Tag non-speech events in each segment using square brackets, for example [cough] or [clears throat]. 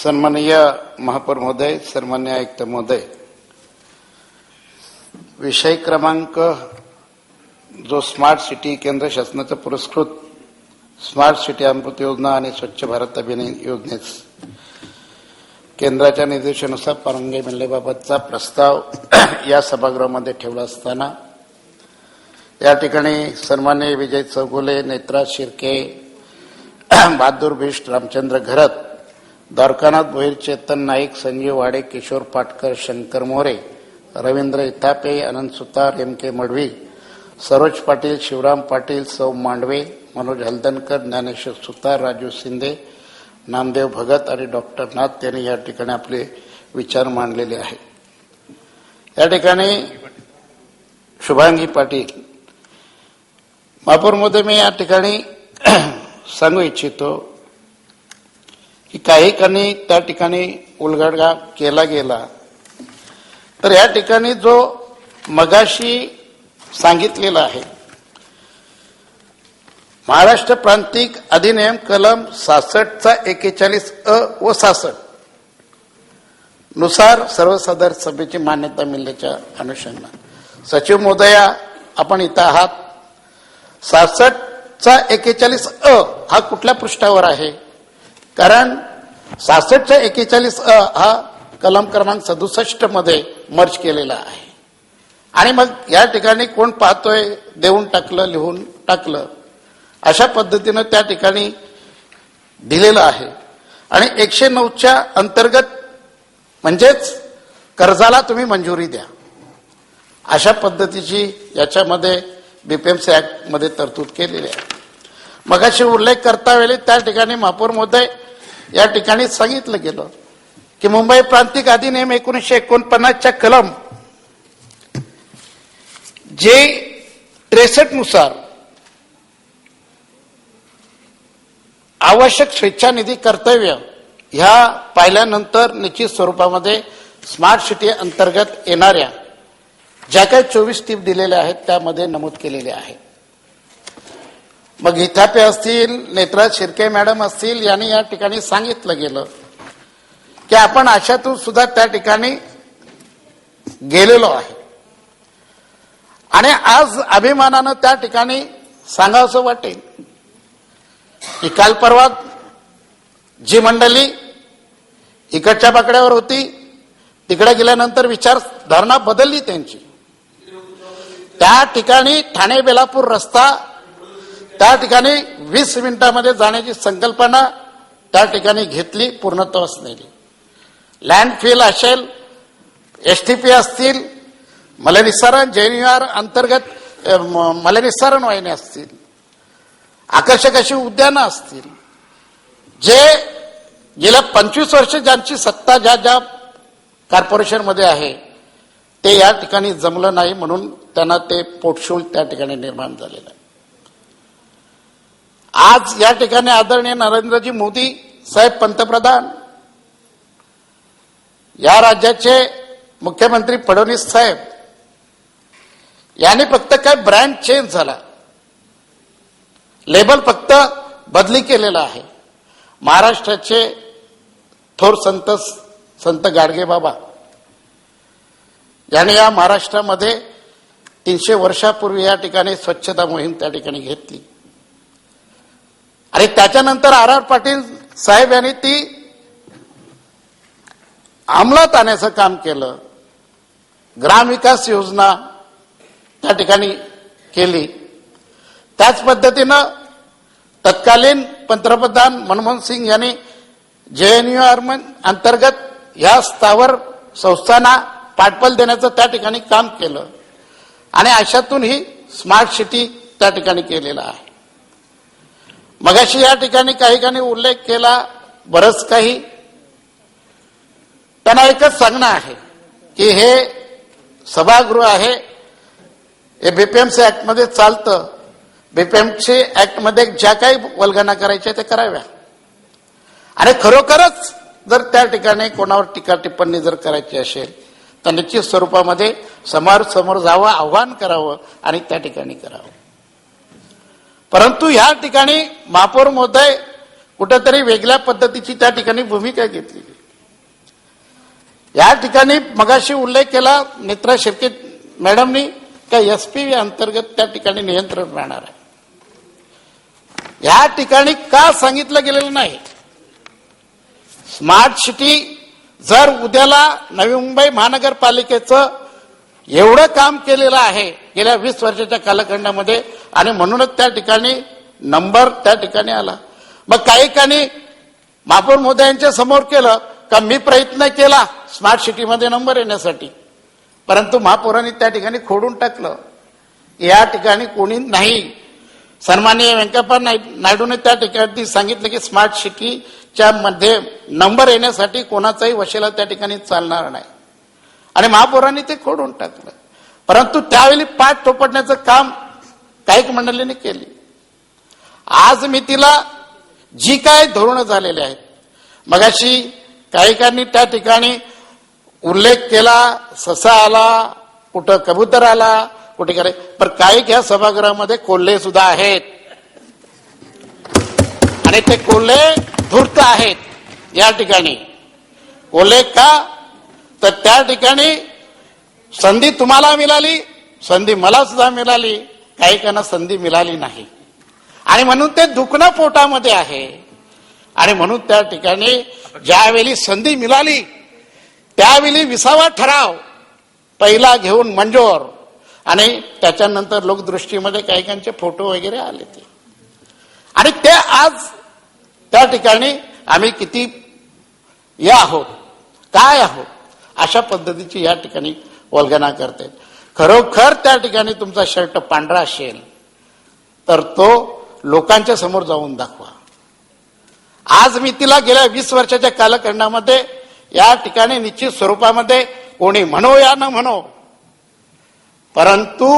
सन्माननीय महापौर महोदय सन्मान्य आयुक्त महोदय विषय क्रमांक जो स्मार्ट सिटी केंद्र शासनाचा पुरस्कृत स्मार्ट सिटी अमृत योजना आणि स्वच्छ भारत अभियान योजनेस केंद्राच्या निर्देशानुसार परवानगी मिळण्याबाबतचा प्रस्ताव या सभागृहामध्ये ठेवला असताना या ठिकाणी सन्मान्य विजय चौगुले नेत्रा शिर्के बहादूर भिष्ट रामचंद्र घरत द्वारकानाथ भोईर चेतन नाईक संजीव वाडे किशोर पाटकर शंकर मोरे रवींद्र इथापे अनंत सुतार एम के मडवी सरोज पाटील शिवराम पाटील सौ मांडवे मनोज हलदनकर ज्ञानेश्वर सुतार राजू शिंदे नामदेव भगत आणि डॉक्टर नाथ यांनी या ठिकाणी आपले विचार मांडलेले आहेत. या ठिकाणी शुभांगी पाटील. महापूरमध्ये मी या ठिकाणी [clears throat] सांगू इच्छितो की काही ठिकाणी त्या ठिकाणी उलगडगा केला गेला. तर या ठिकाणी जो मगाशी सांगितलेला आहे महाराष्ट्र प्रांतिक अधिनियम कलम सासष्टचा एकेचाळीस अ व सासष्टनुसार सर्वसाधारण सभेची मान्यता मिळण्याच्या अनुषंगाने. सचिव महोदया आपण इथं आहात. सासष्टचा एकेचाळीस अ हा कुठल्या पृष्ठावर आहे? कारण सासष्टच्या एकेचाळीस अ हा कलम क्रमांक सदुसष्टमध्ये मर्ज केलेला आहे. आणि मग या ठिकाणी कोण पाहतोय? देऊन टाकलं लिहून टाकलं. अशा पद्धतीनं त्या ठिकाणी दिलेलं आहे. आणि एकशे नऊच्या अंतर्गत म्हणजेच कर्जाला तुम्ही मंजुरी द्या. अशा पद्धतीची याच्यामध्ये बीपीएमसी ऍक्टमध्ये तरतूद केलेली आहे. मगाशी उल्लेख करता वेळी त्या ठिकाणी महापौर या ठिकाणी सांगितलं गेलं की मुंबई प्रांतिक अधिनियम एकोणीसशे एकोणपन्नासच्या कलम जे त्रेसष्टनुसार आवश्यक स्वेच्छानिधी कर्तव्य ह्या पाहिल्यानंतर निश्चित स्वरूपामध्ये स्मार्ट सिटी अंतर्गत येणाऱ्या ज्या काही चोवीस टीप दिलेल्या आहेत त्यामध्ये नमूद केलेले आहेत मग हिथापे असतील नेत्रा शिर्के मॅडम असतील यांनी या ठिकाणी सांगितलं गेलं. की आपण अशातून सुद्धा त्या ठिकाणी गेलेलो आहे. आणि आज अभिमानानं त्या ठिकाणी सांगावंसं वाटेल की काल परवा जी मंडळी इकडच्या बाकड्यावर होती तिकडे गेल्यानंतर विचारधारणा बदलली त्यांची. त्या ठिकाणी ठाणे बेलापूर रस्ता त्या ठिकाणी वीस मिनिटामध्ये जाण्याची संकल्पना त्या ठिकाणी घेतली पूर्णत्वास नेली लँडफिल असेल एस टी पी असतील मलनिस्सारण जैनिवार अंतर्गत मलनिस्सारण वाहिनी असतील आकर्षक अशी उद्यानं असतील जे गेल्या पंचवीस वर्ष ज्यांची सत्ता ज्या ज्या कॉर्पोरेशनमध्ये आहे ते या ठिकाणी जमलं नाही म्हणून त्यांना ते पोटशूळ त्या ठिकाणी निर्माण झालेलं आहे. आज या ठिकाणी आदरणीय नरेंद्रजी मोदी साहेब पंतप्रधान या राज्याचे मुख्यमंत्री फडणवीस साहेब यांनी फक्त काय ब्रँड चेंज झाला. लेबल फक्त बदली केलेला आहे. महाराष्ट्राचे थोर संत संत गाडगे बाबा यांनी या महाराष्ट्रामध्ये तीनशे वर्षापूर्वी या ठिकाणी स्वच्छता मोहीम त्या ठिकाणी घेतली. आणि त्याच्यानंतर आर आर पाटील साहेब यांनी ती अंमलात आणण्याचं काम केलं. ग्रामविकास योजना त्या ठिकाणी केली. त्याच पद्धतीनं तत्कालीन पंतप्रधान मनमोहन सिंग यांनी जेएनयू अंतर्गत या स्थावर संस्थांना पाठबळ देण्याचं त्या ठिकाणी काम केलं. आणि अशातून ही स्मार्ट सिटी त्या ठिकाणी केलेला आहे. मगाशी या ठिकाणी काही काही उल्लेख केला बरंच काही. त्यांना एकच सांगणं आहे की हे सभागृह आहे. हे बीपीएमसी ऍक्टमध्ये चालतं. बीपीएमसी ऍक्टमध्ये ज्या काही वल्गना करायच्या ते कराव्या. आणि खरोखरच जर त्या ठिकाणी कोणावर टीका टिप्पणी जर करायची असेल तर निश्चित स्वरूपामध्ये समोर समोर जावं आव्हान करावं आणि त्या ठिकाणी करावं. परंतु ह्या ठिकाणी महापौर महोदय कुठेतरी वेगळ्या पद्धतीची त्या ठिकाणी भूमिका घेतली या ठिकाणी मगाशी उल्लेख केला नेत्रा शेळके मॅडमनी का एस पी अंतर्गत त्या ठिकाणी नियंत्रण राहणार आहे. या ठिकाणी का सांगितलं गेलेलं नाही. स्मार्ट सिटी जर उद्याला नवी मुंबई महानगरपालिकेचं एवढं काम केलेलं आहे गेल्या वीस वर्षाच्या कालखंडामध्ये आणि म्हणूनच त्या ठिकाणी नंबर त्या ठिकाणी आला. मग काही ठिकाणी महापौर मोदयांच्या समोर केलं का मी प्रयत्न केला स्मार्ट सिटीमध्ये नंबर येण्यासाठी. परंतु महापौरांनी त्या ठिकाणी खोडून टाकलं. या ठिकाणी कोणी नाही. सन्माननीय व्यंकप्पा नायडूने त्या ठिकाणी सांगितलं की स्मार्ट सिटीच्या मध्ये नंबर येण्यासाठी कोणाचाही वशेला त्या ठिकाणी चालणार नाही. आणि महापौरांनी ते खोडून टाकलं. परंतु त्यावेळी पाठ थोपटण्याचं काम काही मंडळीने केली. आज मी तिला जी काय धोरणं झालेली आहेत मगाशी काहीकांनी त्या ठिकाणी उल्लेख केला ससा आला कुठं कबूतर आला कुठे करे पण काही ह्या सभागृहामध्ये कोल्हे सुद्धा आहेत. आणि ते कोल्हे धूर्त आहेत या ठिकाणी. कोल्हे का? तर त्या ठिकाणी संधी तुम्हाला मिळाली संधी मला सुद्धा मिळाली. काहीकांना संधी मिळाली नाही. आणि म्हणून ते दुखणं पोटामध्ये आहे. आणि म्हणून त्या ठिकाणी ज्यावेळी संधी मिळाली त्यावेळी विसावा ठराव पहिला घेऊन मंजूर. आणि त्याच्यानंतर लोकदृष्टीमध्ये काही काहींचे फोटो वगैरे आले ते. आणि ते आज त्या ठिकाणी आम्ही किती या आहोत काय आहोत अशा पद्धतीची या ठिकाणी वल्गना करते खरोखर त्या ठिकाणी तुमचा शर्ट पांढरा असेल तर तो लोकांच्या समोर जाऊन दाखवा. आज मी तिला गेल्या वीस वर्षाच्या कालखंडामध्ये या ठिकाणी निश्चित स्वरूपामध्ये कोणी म्हणो या न म्हणो परंतु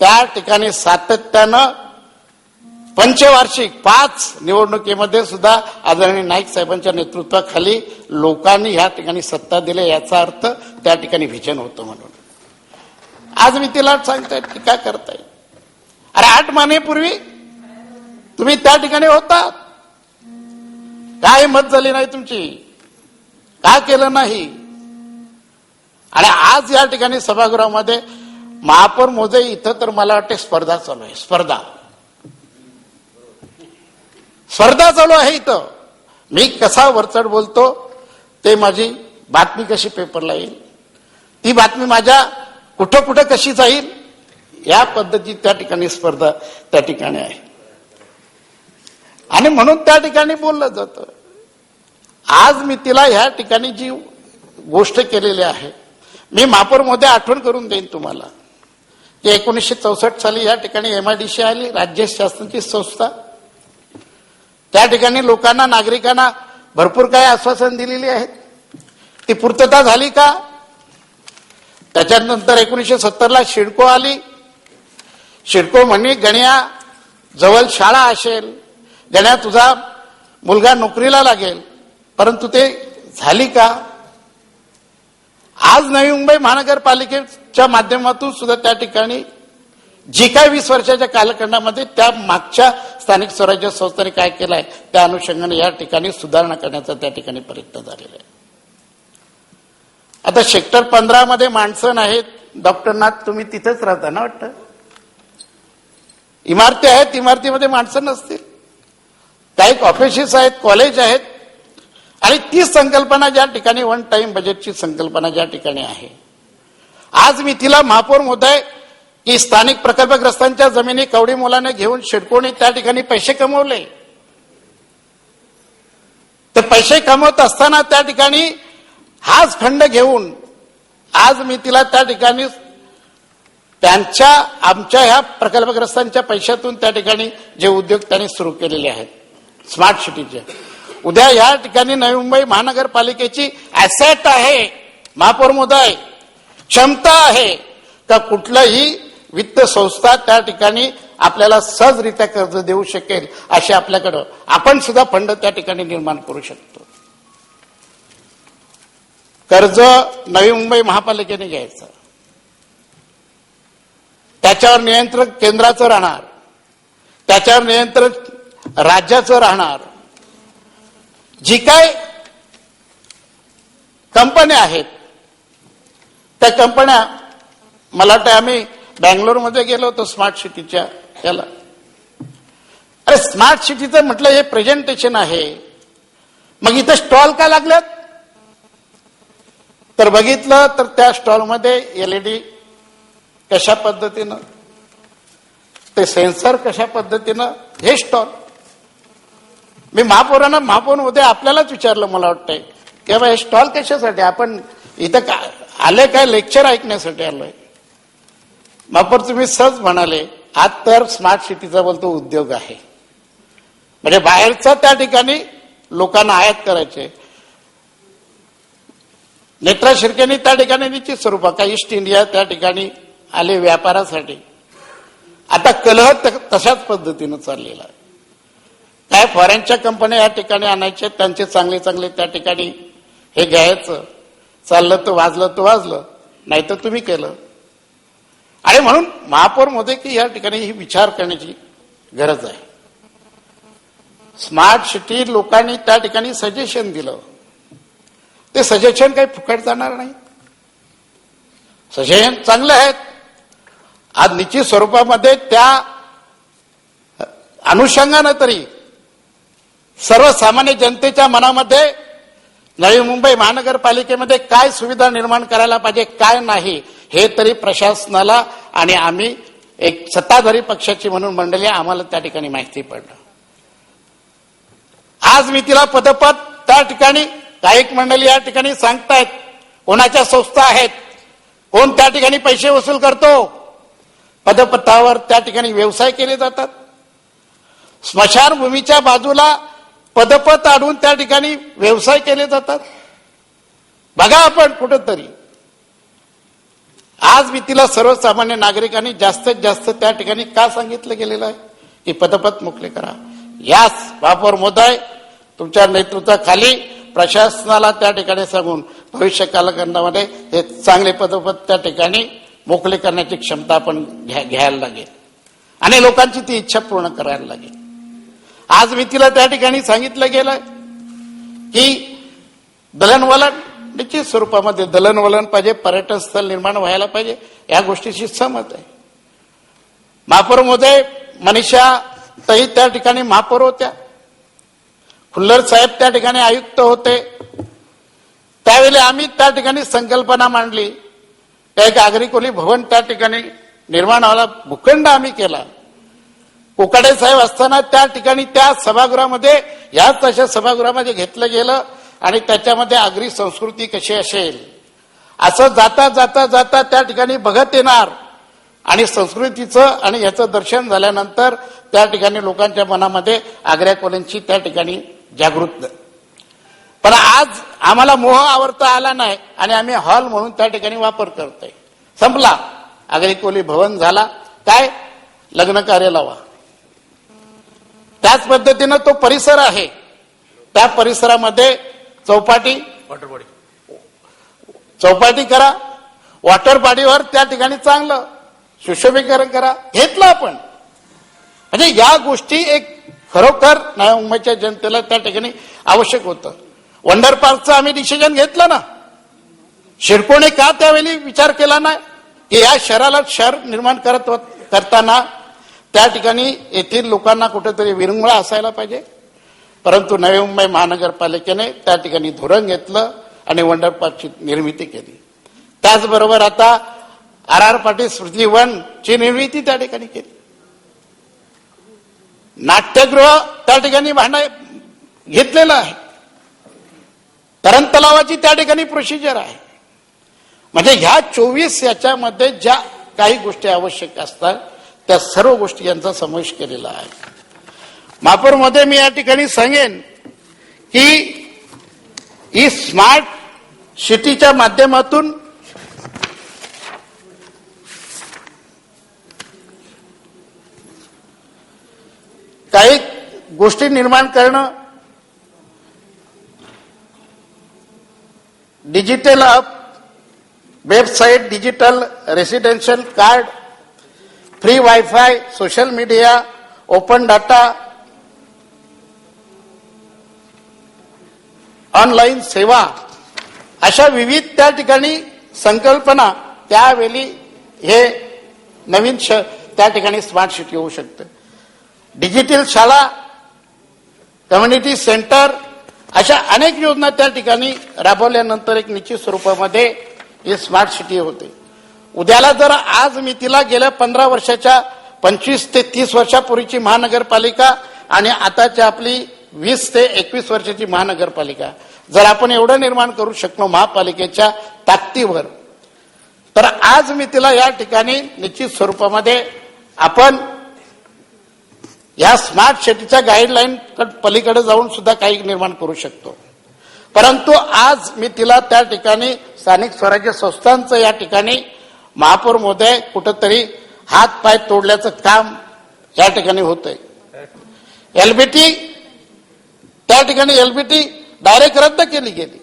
त्या ठिकाणी सातत्यानं पंचवार्षिक पाच निवडणुकीमध्ये सुद्धा आदरणीय नाईक साहेबांच्या नेतृत्वाखाली लोकांनी या ठिकाणी सत्ता दिली याचा अर्थ त्या ठिकाणी विजन होतं म्हणून. आज मी तिला सांगताय टीका करताय? अरे आठ महिनेपूर्वी तुम्ही त्या ठिकाणी होता. काय मत झाली नाही तुमची. का केलं नाही? आणि आज या ठिकाणी सभागृहामध्ये महापौर मोजे इथं तर मला वाटते स्पर्धा चालू आहे. स्पर्धा. स्पर्धा चालू आहे इथं. मी कसा वरचढ बोलतो ते माझी बातमी कशी पेपरला येईल? ती बातमी माझ्या कुठं कुठं कशी जाईल? या पद्धती त्या ठिकाणी स्पर्धा त्या ठिकाणी आहे. आणि म्हणून त्या ठिकाणी बोललं जातं. आज मी तिला ह्या ठिकाणी जी गोष्ट केलेली आहे मी महापौरमध्ये आठवण करून देईन तुम्हाला. की एकोणीसशे चौसष्ट साली या ठिकाणी एमआयडीसी आली राज्य शासनाची संस्था. त्या ठिकाणी लोकांना नागरिकांना भरपूर काही आश्वासन दिलेली आहेत. ती पूर्तता झाली का? त्याच्यानंतर एकोणीसशे सत्तरला शिडको आली. शिडको म्हणे गण्या जवळ शाळा असेल. गण्या तुझा मुलगा नोकरीला लागेल. परंतु ते झाली का? आज नवी मुंबई महानगरपालिकेच्या माध्यमातून सुद्धा त्या ठिकाणी जी काय वीस वर्षाच्या कालखंडामध्ये त्या मागच्या स्थानिक स्वराज्य संस्थेने काय केलं आहे त्या अनुषंगाने या ठिकाणी सुधारणा करण्याचा त्या ठिकाणी प्रयत्न झालेला आहे. आता सेक्टर पंधरा मध्ये माणसं नाहीत. डॉक्टर नाथ तुम्ही तिथेच राहता ना वाटतं? इमारती आहेत इमारतीमध्ये माणसं नसतील. काही ऑफिसेस आहेत कॉलेज आहेत. आणि ती संकल्पना ज्या ठिकाणी वन टाइम बजेटची संकल्पना ज्या ठिकाणी आहे. आज मी तिला महापौर आहे की स्थानिक प्रकल्पग्रस्तांच्या जमिनी कवडी मुलाने घेऊन शिडकोणी त्या ठिकाणी पैसे कमवले. तर पैसे कमवत असताना त्या ठिकाणी हाच खंड घेऊन आज मी तिला त्या ठिकाणी त्यांच्या आमच्या ह्या प्रकल्पग्रस्तांच्या पैशातून त्या ठिकाणी जे उद्योग त्यांनी सुरू केलेले आहेत. स्मार्ट सिटीचे उद्या या ठिकाणी नवी मुंबई महानगरपालिकेची ऍसेट आहे. महापौर मोदय क्षमता आहे. का कुठलंही वित्त संस्था त्या ठिकाणी आपल्याला सहजरित्या कर्ज देऊ शकेल असे आपल्याकडं आपण सुद्धा फंड त्या ठिकाणी निर्माण करू शकतो. कर्ज नवी मुंबई महापालिकेने घ्यायचं. त्याच्यावर नियंत्रण केंद्राचं राहणार. त्याच्यावर नियंत्रण राज्याचं राहणार. जी काय कंपन्या आहेत त्या कंपन्या मला वाटतं आम्ही बँगलोरमध्ये गेलो होतो स्मार्ट सिटीच्या याला. अरे स्मार्ट सिटीचं म्हटलं हे प्रेझेंटेशन आहे. मग इथं स्टॉल का लागल्यात? तर बघितलं तर त्या स्टॉलमध्ये एलईडी कशा पद्धतीनं ते सेन्सर कशा पद्धतीनं हे स्टॉल मी महापौरांना महापौर उद्या आपल्यालाच विचारलं मला वाटतंय की बाबा हे स्टॉल कशासाठी? आपण इथं का आले काय लेक्चर ऐकण्यासाठी आलोय? महापौर तुम्ही सहज म्हणाले आज तर स्मार्ट सिटीचा बोलतो उद्योग आहे. म्हणजे बाहेरचा त्या ठिकाणी लोकांना आयात करायचे. नेत्रा शिर्केनी त्या ठिकाणी निश्चित स्वरूपात का ईस्ट इंडिया त्या ठिकाणी आले व्यापारासाठी. आता कलह त- तशाच पद्धतीनं चाललेला आहे. काय फॉरेनच्या कंपन्या या ठिकाणी आणायच्या त्यांचे चांगले चांगले त्या ठिकाणी हे घ्यायचं. चाललं तर वाजलं तर वाजलं नाही तर तुम्ही केलं. आणि म्हणून महापौरमध्ये की या ठिकाणी ही विचार करण्याची गरज आहे. स्मार्ट सिटी लोकांनी त्या ठिकाणी सजेशन दिलं. ते सजेशन काही फुकट जाणार नाही. सजेशन चांगले आहेत. आज निश्चित स्वरूपामध्ये त्या अनुषंगानं तरी सर्वसामान्य जनतेच्या मनामध्ये नवी मुंबई महानगरपालिकेमध्ये काय सुविधा निर्माण करायला पाहिजे काय नाही हे तरी प्रशासनाला आणि आम्ही एक सत्ताधारी पक्षाची म्हणून मंडळी आम्हाला त्या ठिकाणी माहिती पडलं. आज मी तिला पदपद त्या ठिकाणी काही मंडळी या ठिकाणी सांगतायत कोणाच्या संस्था आहेत कोण त्या ठिकाणी पैसे वसूल करतो पदपथावर त्या ठिकाणी व्यवसाय केले जातात. स्मशानभूमीच्या बाजूला पदपथ आणून त्या ठिकाणी व्यवसाय केले जातात. बघा आपण कुठंतरी. आज मी तिला सर्वसामान्य नागरिकांनी जास्तीत जास्त त्या ठिकाणी का सांगितलं गेलेलं आहे? की पदपथ मोकळे करा. याच वापर मोदाय तुमच्या नेतृत्वाखाली प्रशासनाला त्या ठिकाणी सांगून भविष्य कालखंडामध्ये हे चांगले पदोपद त्या ठिकाणी मोकळे करण्याची क्षमता आपण घ्या- घ्यायला लागेल. आणि लोकांची ती इच्छा पूर्ण करायला लागेल. आज मी तिला त्या ठिकाणी सांगितलं गेलं की दलनवलन निश्चित स्वरूपामध्ये दलनवलन पाहिजे पर्यटन स्थळ निर्माण व्हायला पाहिजे या गोष्टीशी सहमत आहे. महापौर महोदय मनीषा तही त्या ठिकाणी महापौर होत्या. खुल्लर साहेब त्या ठिकाणी आयुक्त होते. त्यावेळी आम्ही त्या ठिकाणी संकल्पना मांडली. त्या एक आगरी भवन त्या ठिकाणी निर्माण व्हायला भूखंड आम्ही केला. कोकाडे साहेब असताना त्या ठिकाणी त्या सभागृहामध्ये याच तशा सभागृहामध्ये घेतलं गेलं आणि त्याच्यामध्ये आगरी संस्कृती कशी असेल? असं जाता जाता जाता त्या ठिकाणी बघत येणार. आणि संस्कृतीचं आणि याचं दर्शन झाल्यानंतर त्या ठिकाणी लोकांच्या मनामध्ये आग्र्या कोल्यांची त्या ठिकाणी जागृत पण आज आम्हाला मोह आवरता आला नाही आणि आम्ही हॉल म्हणून त्या ठिकाणी वापर करतोय. संपला. आगरी कोली भवन झाला. काय? लग्न कार्य लावा. त्याच पद्धतीनं तो परिसर आहे. त्या परिसरामध्ये चौपाटी वॉटर बॉडी चौपाटी करा. वॉटर बॉडीवर त्या ठिकाणी चांगलं. सुशोभीकरण करा. घेतलं आपण. म्हणजे या गोष्टी एक खरोखर नव्या मुंबईच्या जनतेला त्या ठिकाणी आवश्यक होतं. वंडर पार्कचं आम्ही डिसिजन घेतलं ना. शिरकोणे का त्यावेळी विचार केला नाही? की या शहराला शहर निर्माण करत करताना त्या ठिकाणी येथील लोकांना कुठेतरी विरंगुळा असायला पाहिजे. परंतु नवी मुंबई महानगरपालिकेने त्या ठिकाणी धोरण घेतलं आणि वंडर पार्कची निर्मिती केली. त्याचबरोबर आता आर आर पाटील स्मृती वन ची निर्मिती त्या ठिकाणी केली. नाट्यगृह त्या ठिकाणी भांडा घेतलेलं आहे. तरण तलावाची त्या ठिकाणी प्रोसिजर आहे. म्हणजे ह्या चोवीस याच्यामध्ये ज्या काही गोष्टी आवश्यक असतात त्या सर्व गोष्टी यांचा समावेश केलेला आहे. मापूरमध्ये मी या ठिकाणी सांगेन की ही स्मार्ट सिटीच्या माध्यमातून काही गोष्टी निर्माण करणं digital app website digital residential card free wifi social media open data online सेवा अशा विविध त्या ठिकाणी संकल्पना त्यावेळी हे नवीन श त्या ठिकाणी स्मार्ट सिटी होऊ शकतं. डिजिटल शाळा कम्युनिटी सेंटर अशा अनेक योजना त्या ठिकाणी राबवल्यानंतर एक निश्चित स्वरूपामध्ये ही स्मार्ट सिटी होते. उद्याला जर आज मी तिला गेल्या पंधरा वर्षाच्या पंचवीस ते तीस वर्षापूर्वीची महानगरपालिका आणि आताच्या आपली वीस ते एकवीस वर्षाची महानगरपालिका जर आपण एवढं निर्माण करू शकलो महापालिकेच्या ताकदीवर तर आज मी तिला या ठिकाणी निश्चित स्वरूपामध्ये आपण या स्मार्ट सिटीच्या गाईडलाईन पलीकडे जाऊन सुद्धा काही निर्माण करू शकतो. परंतु आज मी तिला त्या ठिकाणी स्थानिक स्वराज्य संस्थांचं या ठिकाणी महापौर महोदय कुठंतरी हात पाय तोडल्याचं काम या ठिकाणी होतंय. एलबीटी त्या ठिकाणी एलबीटी डायरेक्ट रद्द केली गेली.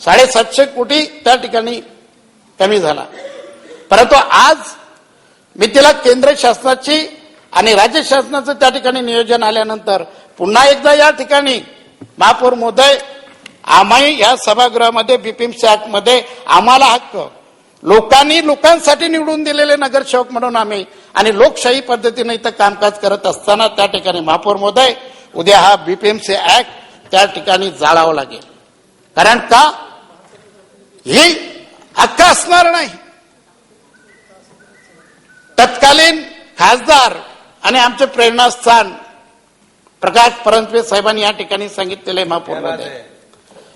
साडेसातशे कोटी त्या ठिकाणी कमी झाला. परंतु आज मी तिला केंद्र शासनाची आणि राज्य शासनाचं त्या ठिकाणी नियोजन आल्यानंतर पुन्हा एकदा या ठिकाणी महापौर मोदय आम्ही या सभागृहामध्ये बीपीएमसी मध्ये आम्हाला हक्क. लोकांनी लोकांसाठी निवडून दिलेले नगरसेवक म्हणून आम्ही आणि लोकशाही पद्धतीने इथं कामकाज करत असताना त्या ठिकाणी महापौर मोदय उद्या हा बीपीएमसी ऍक्ट त्या ठिकाणी जाळावं लागेल. कारण का? ही हक्क असणार नाही. तत्कालीन खासदार आणि आमचे प्रेरणास्थान प्रकाश परंतवे साहेबांनी या ठिकाणी सांगितलेले महापौर महोदय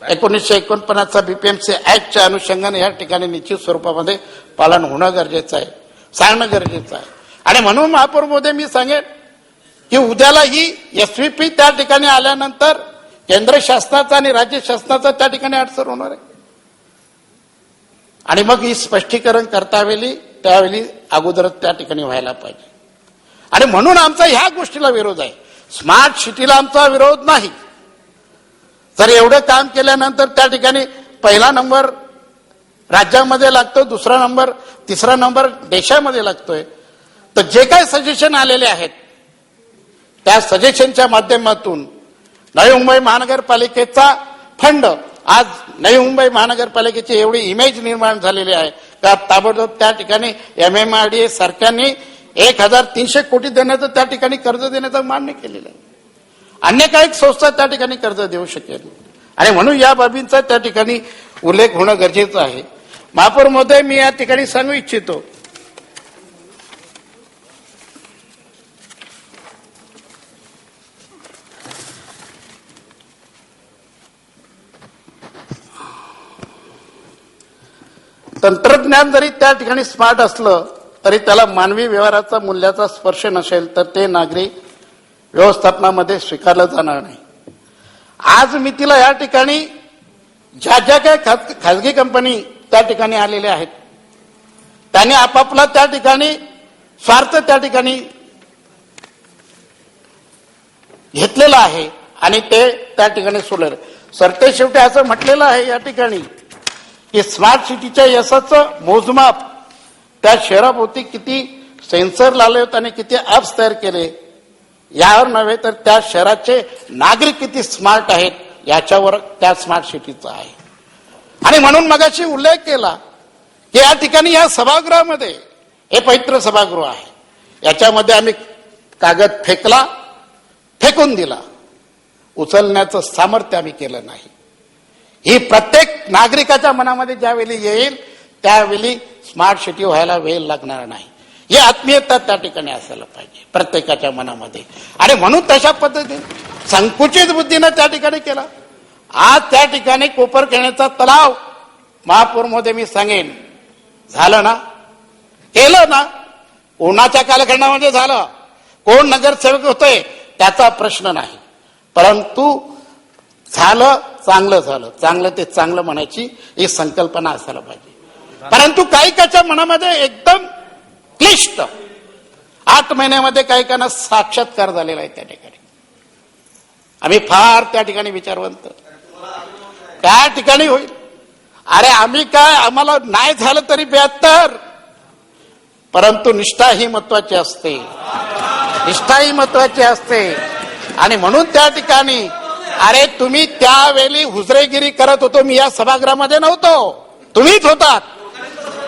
एकोणीसशे एकोणपन्नासचा बीपीएमसी ऍक्टच्या अनुषंगाने या ठिकाणी निश्चित स्वरूपामध्ये पालन होणं गरजेचं आहे सांगणं गरजेचं आहे. आणि म्हणून महापौर महोदय मी सांगेन की उद्याला ही एसव्हीपी त्या ठिकाणी आल्यानंतर केंद्र शासनाचा आणि राज्य शासनाचा त्या ठिकाणी अडचण होणार आहे. आणि मग ही स्पष्टीकरण करता वेळी त्यावेळी अगोदरच त्या ठिकाणी व्हायला पाहिजे. आणि म्हणून आमचा ह्या गोष्टीला विरोध आहे. स्मार्ट सिटीला आमचा विरोध नाही. तर एवढं काम केल्यानंतर त्या ठिकाणी पहिला नंबर राज्यामध्ये लागतो दुसरा नंबर तिसरा नंबर देशामध्ये लागतोय. तर जे काय सजेशन आलेले आहेत त्या सजेशनच्या माध्यमातून नवी मुंबई महानगरपालिकेचा फंड आज नवी मुंबई महानगरपालिकेची एवढी इमेज निर्माण झालेली आहे. का ताबडतोब त्या ठिकाणी M M R D A सारख्यांनी एक हजार तीनशे कोटी देण्याचं त्या ठिकाणी कर्ज देण्याचं मान्य केलेलं आहे. अन्य काही संस्था त्या ठिकाणी कर्ज देऊ शकेल. आणि म्हणून या बाबींचा त्या ठिकाणी उल्लेख होणं गरजेचं आहे. महापौर महोदय मी या ठिकाणी सांगू इच्छितो. तंत्रज्ञान जरी त्या ठिकाणी स्मार्ट असलं तरी त्याला मानवी व्यवहाराचा मूल्याचा स्पर्श नसेल तर ते नागरी व्यवस्थापनामध्ये स्वीकारलं जाणार नाही. आज मी तिला या ठिकाणी ज्या ज्या काही खाज- खाजगी कंपनी त्या ठिकाणी आलेल्या आहेत त्यांनी आपापला त्या ठिकाणी स्वार्थ त्या ठिकाणी घेतलेला आहे आणि ते त्या ठिकाणी सोडलं. सरते शेवटी असं म्हटलेलं आहे या ठिकाणी की स्मार्ट सिटीच्या यशाचं मोजमाप त्या शहराभोवती किती सेन्सर लावले होते आणि किती ऍप्स तयार केले? यावर नव्हे तर त्या शहराचे नागरिक किती स्मार्ट आहेत याच्यावर त्या स्मार्ट सिटीचा आहे. आणि म्हणून मगाशी उल्लेख केला की या ठिकाणी या सभागृहामध्ये हे पवित्र सभागृह आहे. याच्यामध्ये आम्ही कागद फेकला फेकून दिला. उचलण्याचं सामर्थ्य आम्ही केलं नाही. ही प्रत्येक नागरिकाच्या मनामध्ये ज्यावेळी येईल त्यावेळी स्मार्ट सिटी व्हायला वेळ लागणार नाही. ही आत्मीयता त्या ठिकाणी असायला पाहिजे प्रत्येकाच्या मनामध्ये. आणि म्हणून तशा पद्धतीने संकुचित बुद्धीनं त्या ठिकाणी केला. आज त्या ठिकाणी कोपर खेळण्याचा तलाव महापूरमध्ये मी सांगेन. झालं ना? केलं ना? कोणाच्या कालखंडामध्ये झालं? कोण नगरसेवक होतोय? त्याचा प्रश्न नाही. परंतु झालं चांगलं झालं. चांगलं ते चांगलं म्हणायची ही संकल्पना असायला पाहिजे. परंतु काहीकाच्या मनामध्ये एकदम क्लिष्ट आठ महिन्यामध्ये काहीकांना साक्षात्कार झालेला आहे त्या ठिकाणी. आम्ही फार त्या ठिकाणी विचारवंत. त्या ठिकाणी होईल. अरे आम्ही काय आम्हाला नाही झालं तरी बेहत्तर परंतु निष्ठा ही महत्वाची असते. निष्ठा ही महत्वाची असते. आणि म्हणून त्या ठिकाणी अरे तुम्ही त्यावेळी हुजरेगिरी करत होतो मी या सभागृहामध्ये नव्हतो. तुम्हीच होतात.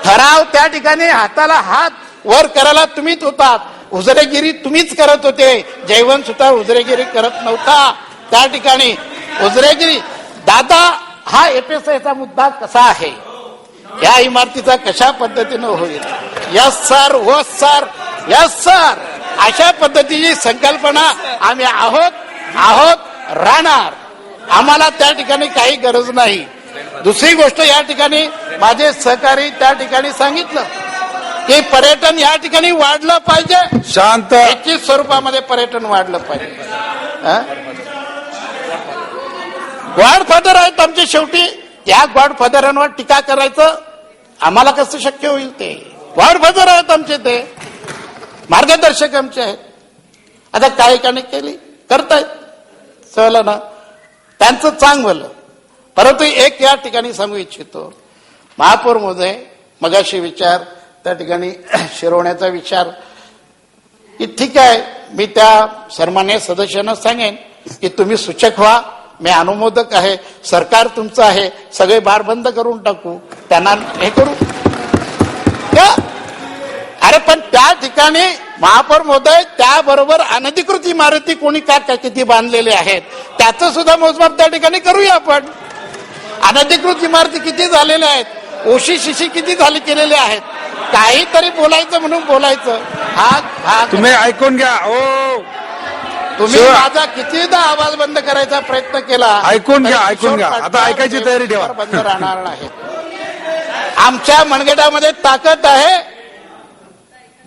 ठराव त्या ठिकाणी हाताला हात वर करायला तुम्हीच होतात. उजरेगिरी तुम्हीच करत होते. जयवंत सुद्धा उजरेगिरी करत नव्हता. त्या ठिकाणी उजरेगिरी दादा हा एपीएसआयचा मुद्दा कसा आहे? या इमारतीचा कशा पद्धतीनं होईल? यस सर हो सर यस सर. अशा पद्धतीची संकल्पना आम्ही आहोत आहोत राहणार. आम्हाला त्या ठिकाणी काही गरज नाही. दुसरी गोष्ट या ठिकाणी माझे सहकारी त्या ठिकाणी सांगितलं की पर्यटन या ठिकाणी वाढलं पाहिजे. शांत. निश्चित स्वरूपामध्ये पर्यटन वाढलं पाहिजे. गॉडफादर आहेत आमचे शेवटी. त्या गॉडफादरांवर टीका करायचं आम्हाला कसं शक्य होईल ते? गॉडफादर आहेत आमचे ते. मार्गदर्शक आमचे आहेत. आता काही काने केली करतायत. सहलं ना. त्यांचं चांगलं. परंतु एक या ठिकाणी सांगू इच्छितो. महापौर महोदय मगाशी विचार त्या ठिकाणी [clears throat] शिरवण्याचा विचार. की ठीक आहे मी त्या सन्मान्य सदस्यांना सांगेन की तुम्ही सूचक व्हा मी अनुमोदक आहे सरकार तुमचं आहे सगळे बार बंद करून टाकू त्यांना हे करू. अरे पण त्या ठिकाणी महापौर महोदय त्याबरोबर अनधिकृत इमारती कोणी काय का किती बांधलेले आहेत त्याचं सुद्धा मोजमाप त्या ठिकाणी करूया आपण. अनधिकृत इमारती किती झालेल्या आहेत? ओशी शिशी किती झाली केलेल्या आहेत? काहीतरी बोलायचं म्हणून बोलायचं. हा हा. तुम्ही ऐकून घ्या. हो. तुम्ही. माझा कितीदा आवाज बंद करायचा प्रयत्न केला ऐकून घ्या, तरी ऐकून घ्या. आता ऐकायची तयारी ठेवा. बंद राहणार नाही. आमच्या मनगटामध्ये ताकद आहे.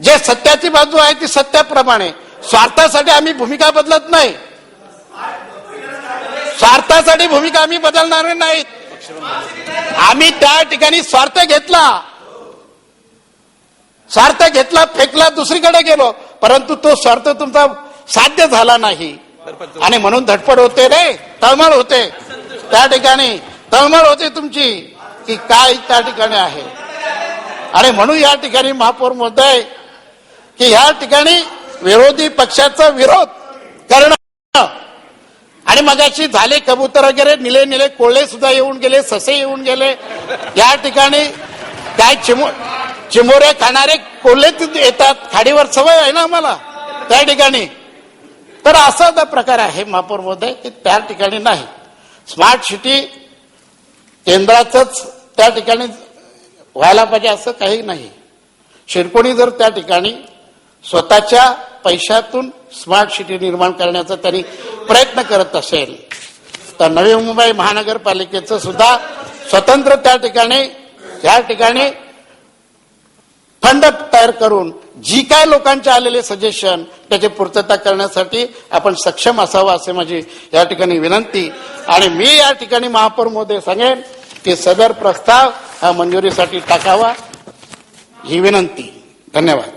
जे सत्याची बाजू आहे ती सत्याप्रमाणे. स्वार्थासाठी आम्ही भूमिका बदलत नाही. स्वार्थासाठी भूमिका आम्ही बदलणार नाहीत आम्ही त्या ठिकाणी स्वार्थ घेतला. स्वार्थ घेतला फेकला दुसरीकडे गेलो. परंतु तो स्वार्थ तुमचा साध्य झाला नाही. आणि म्हणून धडपड होते रे तळमळ होते. त्या ठिकाणी तळमळ होते तुमची की काय त्या ठिकाणी आहे. आणि म्हणून या ठिकाणी महापौर महोदय की या ठिकाणी विरोधी पक्षाचा विरोध करणं आणि मगाशी झाले कबूतर वगैरे निले निले कोळे सुद्धा येऊन गेले ससे येऊन गेले. या ठिकाणी काय चिमो चिमोरे खाणारे कोल्हे येतात. खाडीवर सवय आहे ना आम्हाला त्या ठिकाणी. तर असा जो प्रकार आहे महापौर महोदय की त्या ठिकाणी नाही. स्मार्ट सिटी केंद्राचंच त्या ठिकाणी व्हायला पाहिजे असं काही नाही. शिरकोणी जर त्या ठिकाणी स्वतःच्या पैशातून स्मार्ट सिटी निर्माण करण्याचा त्यांनी प्रयत्न करत असेल तर नवी मुंबई महानगरपालिकेचं सुद्धा स्वतंत्र त्या ठिकाणी या ठिकाणी फंड तयार करून जी काय लोकांचे आलेले सजेशन त्याची पूर्तता करण्यासाठी आपण सक्षम असावं असे माझी या ठिकाणी विनंती. आणि मी या ठिकाणी महापौर महोदय सांगेन की सदर प्रस्ताव हा मंजुरीसाठी टाकावा ही विनंती. धन्यवाद.